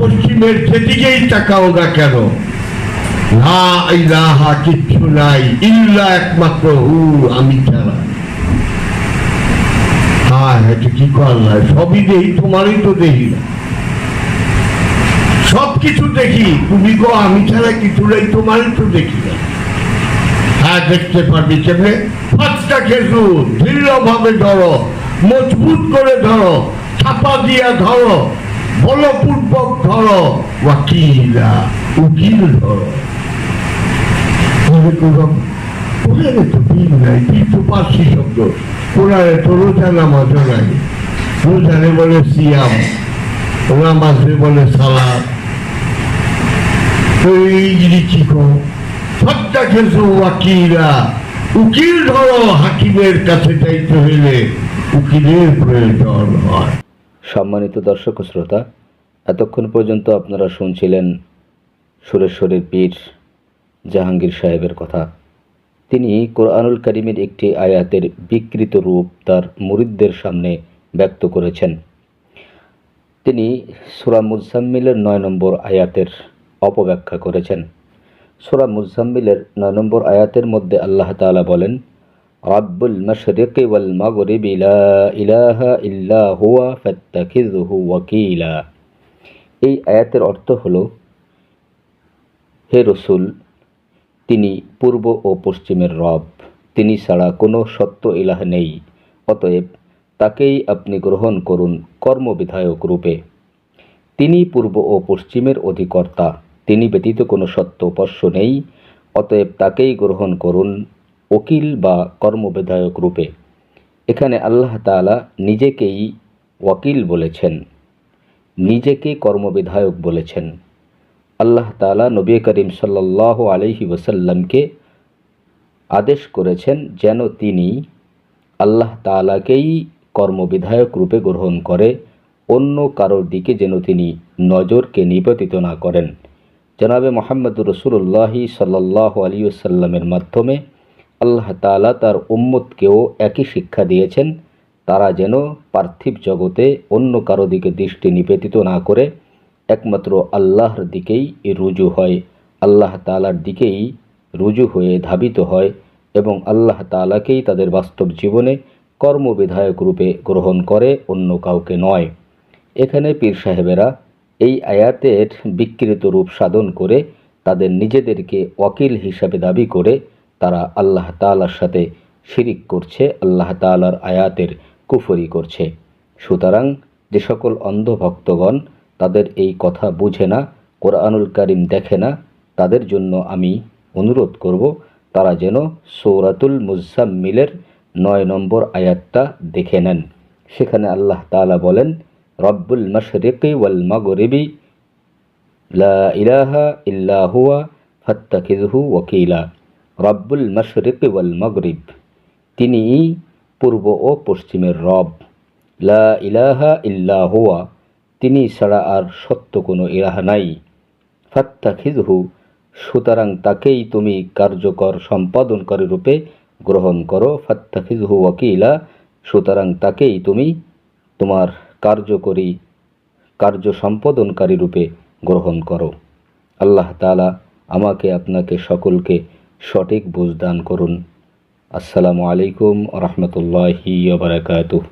পশ্চিমের যেদিকেই তাকাও না কেন? ইলাহা কিচ্ছু নাই, ইল্লা একমাত্র হু, আমি ছাড়া। কি সবই তোমারই তো না। সব কিছু দেখি, তুমি গো, আমি ছাড়া কিছু নেই, তোমারই তো দেখি না। হ্যাঁ দেখতে পারবি কেমনে? পাঁচটা খেজুর, দৃঢ়ভাবে ধরো, মজবুত করে ধরো, ছাপা দিয়া ধরো বলপূর্বক ধরো, ওয়াকিলা, উকিল ধরো। তাহলে কোনো কোরআনে তো বিল নাই বিল তো পার্সি শব্দ। কোরআনে তো রোজা নাই। বলে সিয়াম, নামাজে বলে সালাদ। খেছো ওয়াকিলা। উকিল ধরো, হাকিমের কাছে যাইতে হইলে উকিলের প্রয়োজন হয়। সম্মানিত দর্শক শ্রোতা, এতক্ষণ পর্যন্ত আপনারা শুনছিলেন সুরেশ্বরের পীর জাহাঙ্গীর সাহেবের কথা। তিনি কোরআনুল করিমের একটি আয়াতের বিকৃত রূপ তার মুরিদদের সামনে ব্যক্ত করেছেন। তিনি সুরা মুজাম্মিলের নয় নম্বর আয়াতের অপব্যাখ্যা করেছেন। সুরা মুজাম্মিলের নয় নম্বর আয়াতের মধ্যে আল্লাহ তাআলা বলেন রাব্বুল মাশরিকি ওয়াল মাগরিবি, লা ইলাহা ইল্লা হুয়া ফাত্তাখিযহু ওয়াকিলা। এই আয়াতের অর্থ হলো, হে রসুল, তিনি পূর্ব ও পশ্চিমের রব, তিনি ছাড়া কোনো সত্য ইলাহ নেই, অতএব তাকেই আপনি গ্রহণ করুন কর্মবিধায়ক রূপে। তিনি পূর্ব ও পশ্চিমের অধিকর্তা, তিনি ব্যতীত কোনো সত্য উপাস্য নেই, অতএব তাকেই গ্রহণ করুন উকিল বা কর্মবিধায়ক রূপে। এখানে আল্লাহ তাআলা নিজেকেই ওয়াকিল বলেছেন, নিজেকে কর্মবিধায়ক বলেছেন। আল্লাহ তাআলা নবী করিম সাল্লাহ আলহি ওসাল্লামকে আদেশ করেছেন যেন তিনি আল্লাহ তাআলাকেই কর্মবিধায়ক রূপে গ্রহণ করে, অন্য কারোর দিকে যেন তিনি নজরকে নিবেদিত না করেন। জনাবে মোহাম্মদুর রসুল্লাহি সাল্লাহ আলী সাল্লামের মাধ্যমে আল্লাহ তাআলা তার উম্মতকেও একই শিক্ষা দিয়েছেন, তারা যেন পার্থিব জগতে অন্য কারও দিকে দৃষ্টি নিবেদিত না করে, একমাত্র আল্লাহর দিকেই রুজু হয়। আল্লাহ তাআলার দিকেই রুজু হয়ে ধাবিত হয় এবং আল্লাহ তাআলাকেই তাদের বাস্তব জীবনে কর্মবিধায়ক রূপে গ্রহণ করে, অন্য কাউকে নয়। এখানে পীর সাহেবেরা এই আয়াতের বিকৃত রূপ সাধন করে তাদের নিজেদেরকে ওয়াকিল হিসাবে দাবি করে তারা আল্লাহ তাআলার সাথে শিরিক করছে, আল্লাহ তাআলার আয়াতের কুফরি করছে। সুতরাং যে সকল অন্ধভক্তগণ তাদের এই কথা বুঝে না, কোরআনুল কারিম দেখে না, তাদের জন্য আমি অনুরোধ করব, তারা যেন সৌরাতুল মুজাম্মিলের নয় নম্বর আয়াতটা দেখে নেন। সেখানে আল্লাহ তাআলা বলেন, রব্বুল মশরিকি ওয়াল মাগরিবি, লা ইলাহা ইল্লা হুয়া ফাত্তাখিযহু ওয়াকিলা। রব্বুল মশরিকি ওয়াল মাগরিব। তিনিই পূর্ব ও পশ্চিমের রব। লা ইলাহা ইল্লা হুয়া। তিনি ছাড়া আর সত্য কোনো ইলাহা নাই। ফাত্তাখিযহু। সুতরাং তাকেই তুমি কার্যকর সম্পাদনকারী রূপে গ্রহণ করো। ফাত্তাখিযহু ওয়াকিলা। সুতরাং তাকেই তুমি তোমার কার্যকরী, কার্য সম্পাদনকারী রূপে গ্রহণ করো। আল্লাহ তালা আমাকে, আপনাকে সকলকে সঠিক বুঝদান করুন। আসসালামু আলাইকুম রহমতুল্লাহি বারাকাতুহ।